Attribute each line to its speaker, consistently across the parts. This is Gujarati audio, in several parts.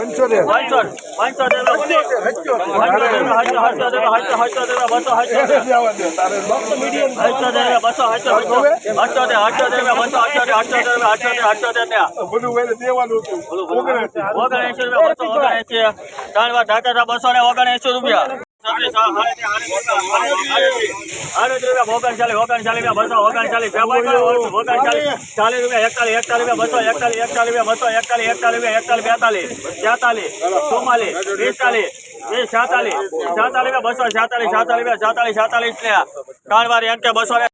Speaker 1: પંચોતેર.
Speaker 2: પંચોતેર. પંચોતેર
Speaker 1: બધું વહેલે દેવાનું હતું ઓગણએંસી.
Speaker 2: બસો ઓગણએંસી રૂપિયા ચાલીસ રૂપિયા એકતાલીસ એકતાલીસ રૂપિયા બસો એકતાલીસ એકતાલીસ રૂપિયા બસો એકતાલીસ એકતાલીસ રૂપિયા એકતાલીસ બેતાલીસ તેતાલીસ ચુમ્માલીસ પિસ્તાલીસ સાતાલીસ રૂપિયા બસો સાતાલીસ રૂપિયા સાતાલીસ સાતાલીસ ત્રણ વાર એમ કે બસો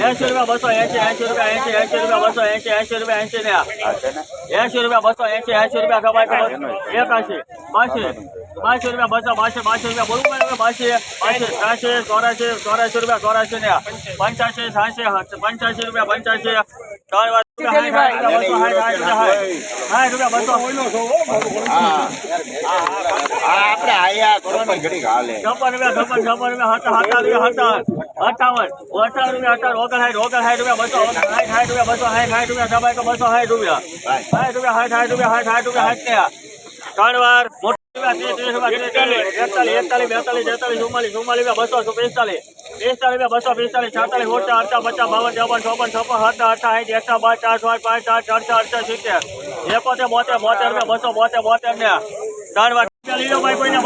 Speaker 2: એંસી રૂપિયા બસો એસી એંસી રૂપિયા એંસી એંસી રૂપિયા બસો બસો રૂપિયા બોલું મને બાસી બાસી ત્રાસી ચોરાસી ચોરાસી રૂપિયા ચોરાસી ને પંચ્યાસી છ્યાસી પંચ્યાસી રૂપિયા પંચ્યાસી ત્રણ વાર
Speaker 3: આપણે આયા પણ હાલે
Speaker 2: છપ્પન રૂપિયા છપ્પન છપ્પન રૂપિયા હતા હતા રૂપિયા હતા અઠાવન અઠાવન રૂપિયા અઠાવન ઓગણસાઠ ઓગણસાઠ રૂપિયા બસો સાઠ સાઠ રૂપિયા બસો સાઠ સાઠ રૂપિયા સબાઈ તો બસો સાઠ રૂપિયા સાઠ રૂપિયા સાઠ સાઠ રૂપિયા સાઠ સાઠ રૂપિયા સાઠ ને ત્રણ વાર મોટા રૂપિયા ત્રીસ ત્રીસ રૂપિયા એકતાલીસ એકતાલીસ બેતાલીસ તેતાલીસ ચુમ્માલીસ ચુમ્માલીસ રૂપિયા બસો પિસ્તાલીસ પિસ્તાલીસ રૂપિયા બસો પિસ્તાલીસ છાતાલીસ ઓછા અડતા પચાસ બાવન ચોપન ચોપન છપ્પન સત્તા અઠા સાઠ એકતા બાર ચાર પાંચ પાંચ ચાર ચાર ચાર ચાર સિત્તેર એકોતેર બોતેર બોતેર રૂપિયા બસો બોતેર બોતેર ને ત્રણ વાર લીધો કોઈને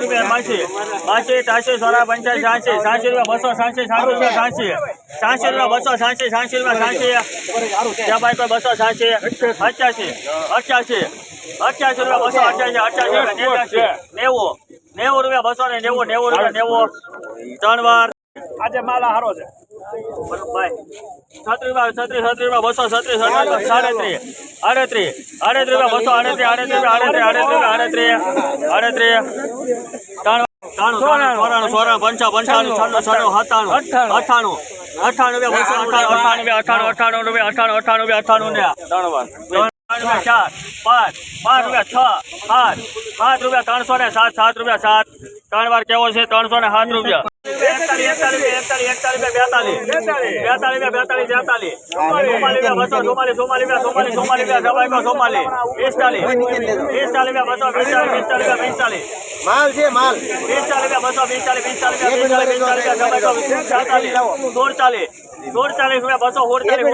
Speaker 2: રૂપિયા બસો સોળા પંચાસી સાસી રૂપિયા, બસો સાસી સાસી રૂપિયા સાસી બસો સાસી સાસી રૂપિયા સાસી ત્યાં બસો સાસી અઠ્યાસી. અઠ્યાસી. અઠ્યાસી રૂપિયા, બસો, અઠ્યાસી અઠ્યાસી નેવું. નેવું રૂપિયા બસો ને નેવું નેવું રૂપિયા નેવું ત્રણ વાર
Speaker 1: આજે માલ હારો છે
Speaker 2: ભાઈ છત્રીસ છત્રીસ છત્રીસ રૂપિયા બસો છત્રીસ સાડત્રીસ આડત્રીસ આડત્રીસ રૂપિયા બસો આડત્રીસ આડત્રીસ આડત્રીસ આડત્રીસ આડત્રીસ આડત્રીસ ત્રણ ચોરાણું ચોરાણું પંચા પંચાણું છન્નું છન્નું સત્તાણું અઠાણું અઠાણું રૂપિયા બસો અઠાણું અઠાણું અઠાણું રૂપિયા અઠાણું અઠાણું રૂપિયા અઠાણું ને ત્રણ વાર ત્રણ રૂપિયા ચાર પાંચ પાંચ રૂપિયા છ સાત રૂપિયા ત્રણસો ને સાત સાત રૂપિયા સાત છે રૂપિયા
Speaker 3: માલ છે માલ
Speaker 2: પિસ્તાલીસ બસો પિસ્તાલીસ પિસ્તાલીસ સુડતાલીસ રૂપિયા બસો અડતાલીસ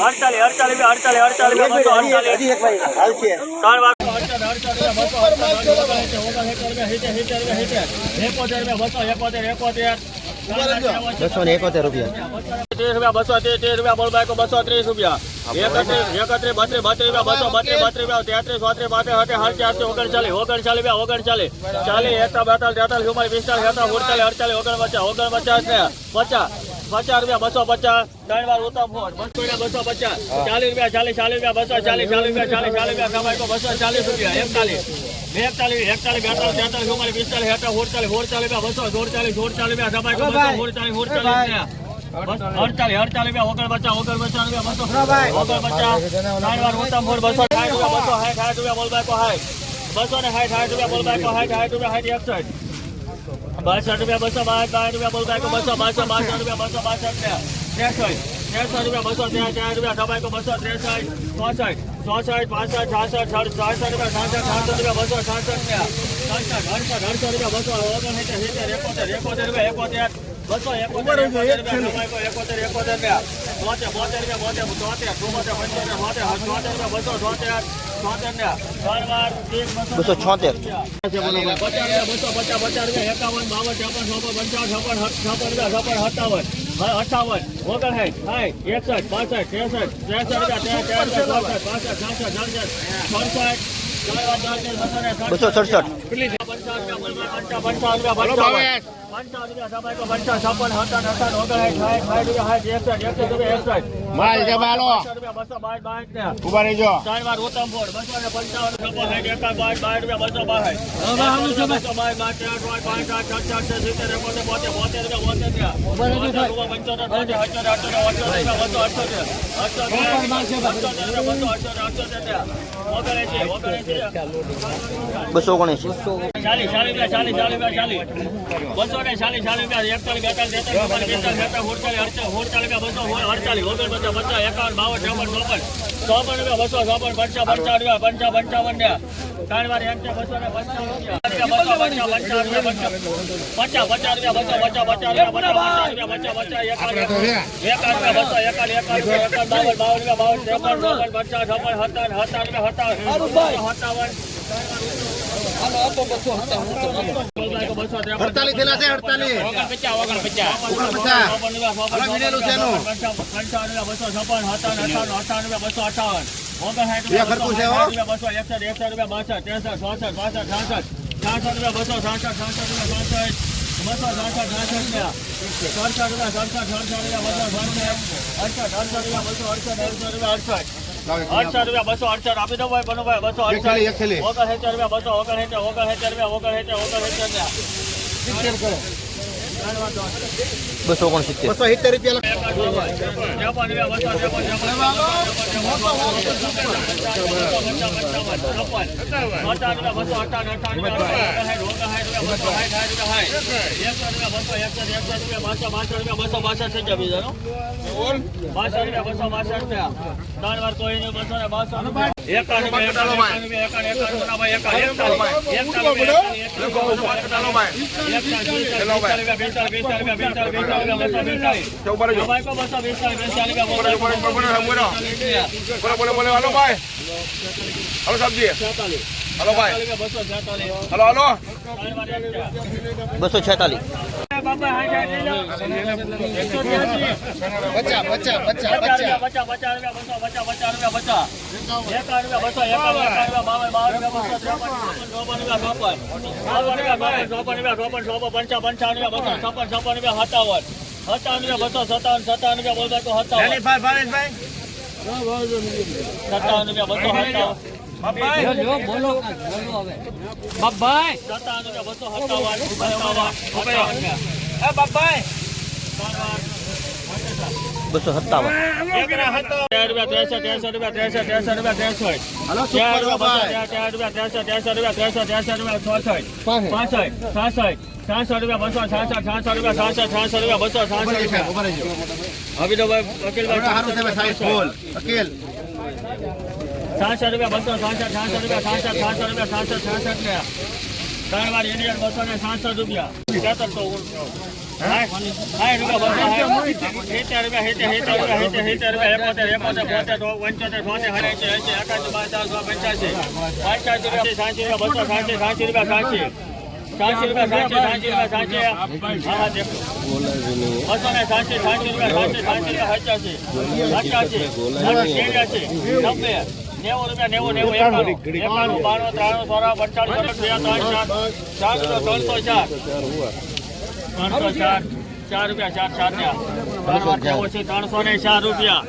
Speaker 2: અડતાલીસ અડતાલીસ અડતાલીસ બસો અડતાલીસ
Speaker 3: એકોતેર એક બસો
Speaker 2: ત્રણ વાર
Speaker 3: બસો ને એકોતેર રૂપિયા.
Speaker 2: ત્રીસ રૂપિયા બસો ત્રીસ રૂપિયા બોલ બાઈકો બસો ત્રીસ રૂપિયા. એકત્રીસ એકત્રીસ બત્રીસ બત્રીસ રૂપિયા બસો બત્રીસ બત્રીસ રૂપિયા તેત્રીસ ચોત્રીસ બાતે હતે હરચી અઠી ઓગણચાલીસ ઓગણચાલીસ રૂપિયા ઓગણચાલીસ. ચાલીસ એકતા બેતાલીસ તેતાલીસ ચુમ્માલીસ પિસ્તાલીસ સત્તાવીસ ઓગણચાલીસ અડચાલીસ ઓગણપચાસ ઓગણપચાસ ને પચાસ. પચાસ રૂપિયા બસો પચાસ. ત્રણ વાર ઉત્તમ ફોર બસો રૂપિયા બસો પચાસ. ચાલીસ રૂપિયા ચાલીસ ચાલીસ રૂપિયા બસો ચાલીસ ચાલીસ રૂપિયા ચાલીસ ચાલીસ રૂપિયા કમાઈ બસો ચાલીસ રૂપિયા એકતાલીસ. એકતાલીસ એકતાલીસ બેતાલીસ તેતાલીસ ચુમ્માલીસ પિસ્તાલીસ હેઠળ ઓડતાલીસ ઓડચાલીસ રૂપિયા બસો ઓડચાલીસ ઓડચાલીસ રૂપિયા કમાઈ બસો ઓડચાલીસ ઓડચાલીસ અડતાલીસ અડતાલીસ રૂપિયા ઓગણ પચાસ રૂપિયા બસો ઓગણ પચાસ. ત્રણ વાર ઉત્તમ ફોર બસો સાઠ રૂપિયા બસો સાઠ સાઠ રૂપિયા બોલ બાઈકો હાઠ બસો ને સાઠ સાઠ રૂપિયા બોલ બાઈકો સાઠ સાઠ રૂપિયા સાઠ એકસઠ. બાસઠ રૂપિયા, બસો બાસઠ બાર રૂપિયા બોલ બાઈકો બસો બાસઠ રૂપિયા, બસો બાસઠ રૂપિયા ત્રેસઠ. ત્રેસઠ રૂપિયા, બસો ત્યાં ચાર રૂપિયા દબાઈકો બસો, ત્રેસઠ, ચોસઠ ચોસઠ, પાસઠ, છાસઠ સાસઠ રૂપિયા સાસઠ સાસઠ રૂપિયા, બસો સાસઠ રૂપિયા સડસઠ અડસઠ અડસઠ રૂપિયા, બસો, ઓગણસિત્તેર, સિત્તેર, એકોતેર એકોતેર રૂપિયા, એકોતેર. બસો એકોતેર એકોતેર એકોતેર એકોતેર રૂપિયા બોતેર બોતેર રૂપિયા બોતેર ચોતેર ચુમ્મોતેર પંચોતેર બોતેર ચોતેર રૂપિયા બસો ચોતેર ચોતેર
Speaker 3: બસો છોતેર
Speaker 2: બસો પચાસ પચાસ રૂપિયા એકાવન બાવન ચોપન પંચાવન છપ્પન છપ્પન રૂપિયા છપ્પન સત્તાવન અઠાવન ઓગણસાઠ સાઠ એકસઠ બાસઠ ત્રેસઠ ત્રેસઠ રૂપિયા ત્રેસઠ ચોસઠ પાસઠ છાસઠ સડસઠ
Speaker 3: બસો સડસઠ
Speaker 4: માલ
Speaker 2: ને
Speaker 4: ઊભા રહેજો.
Speaker 2: ત્રણ વાર ઉત્તમ ફોડ બસો ને પંચાવન છપ્પન રૂપિયા બસો પાંચ આઠ છ ચાર છ સિત્તેર એકોતેર બોતેર બોતેર રૂપિયા બોતેર રૂપિયા બસો ચાલીસ ચાલીસ રૂપિયા ચાલીસ ચાલીસ રૂપિયા ચાલીસ. બસો ચાલીસ ચાલીસ રૂપિયા એકતાલીસ બેતાલીસ તેતાલીસ અડતાલીસ સુડતાલીસ રૂપિયા બસો સોળ અડતાલીસ ઓગણ પચાસ પચાસ એકાવન બાવન ચોપન ચોપન ચોપન રૂપિયા બસો ચોપન પંચા પંચાવન રૂપિયા પંચા પંચાવન ને ત્રણ વાર છે બસો ને પંચાવન રૂપિયા બાવન રૂપિયા બાવન ત્રેપન ચોપન પચાસ છપ્પન સત્તાવન સત્તાવન સત્તાવન
Speaker 4: અડતાલીસ થયેલા છે અડતાલીસ બસો અડસઠ છે, રૂપિયા
Speaker 2: અડસઠ રૂપિયા બસો અડસઠ આપી દો ભાઈ બનુભાઈ બસો
Speaker 4: એક ખાલી, એક
Speaker 2: અડસઠ
Speaker 4: ખાલી.
Speaker 2: ઓગણસિત્તેર રૂપિયા બસો ઓગણસિત્તેર ઓગણસિત્તેર રૂપિયા ઓગણસિત્તેર ઓગણસિત્તેર
Speaker 3: બસો ઓગણસિત્તેર
Speaker 4: બસો સિત્તેર રૂપિયા
Speaker 1: ઊભા રહેજો બોલો બોલો બોલો હાલો ભાઈ હાલો સાહેબજી હાલો ભાઈ. Hello hello.
Speaker 3: બસો છેતાલીસ.
Speaker 2: સત્તાવન સત્તાવન રૂપિયા બસો સત્તાવન સત્તાવન રૂપિયા બોલ તો સત્તાવન રૂપિયા બસો સત્તાવન સત્તાવન રૂપિયા બસો સત્તાવન ચાર રૂપિયા બસો છાસઠ છાસઠ રૂપિયા છાસઠ છાસઠ રૂપિયા બસો
Speaker 4: રહેજો,
Speaker 2: રૂપિયા. અભિનવભાઈ વકીલભાઈ છાસઠ રૂપિયા બસો છાસઠ છાસઠ રૂપિયા છાસઠ છાસઠ રૂપિયા છાસઠ છાસઠ ને ત્રણ વાર ઇન્ડિયન બસો ને છાસઠ રૂપિયા તેતર તો સાઠ રૂપિયા બસો સિત્તેર રૂપિયા સિત્તેર સિત્તેર રૂપિયા સિત્તેર સિત્તેર રૂપિયા એકોતેર એકોતેર બોતેર પંચોતેર છોતેર હરેસી એસી એકાસી બાસઠ પંચ્યાસી પંચ્યાસી રૂપિયા સાઠી રૂપિયા બસો સાઠી સાઠી રૂપિયા સાઠી સાઠી રૂપિયા સાઠી સાઠી રૂપિયા દેખો બસો ને સાઠી સાઠી રૂપિયા સાઠી સાઠી રૂપિયા સાઠી એક્યાસી નબ્બે નેવું રૂપિયા નેવું નેવું એકાણું. એકાણું બાણું ત્રાણું સોળા પંચાણું બે ત્રણ ચાર. ચાર ત્રણસો ચાર. ત્રણસો ચાર ચાર રૂપિયા ચાર ચાર ને ત્રણસો ને ચાર રૂપિયા.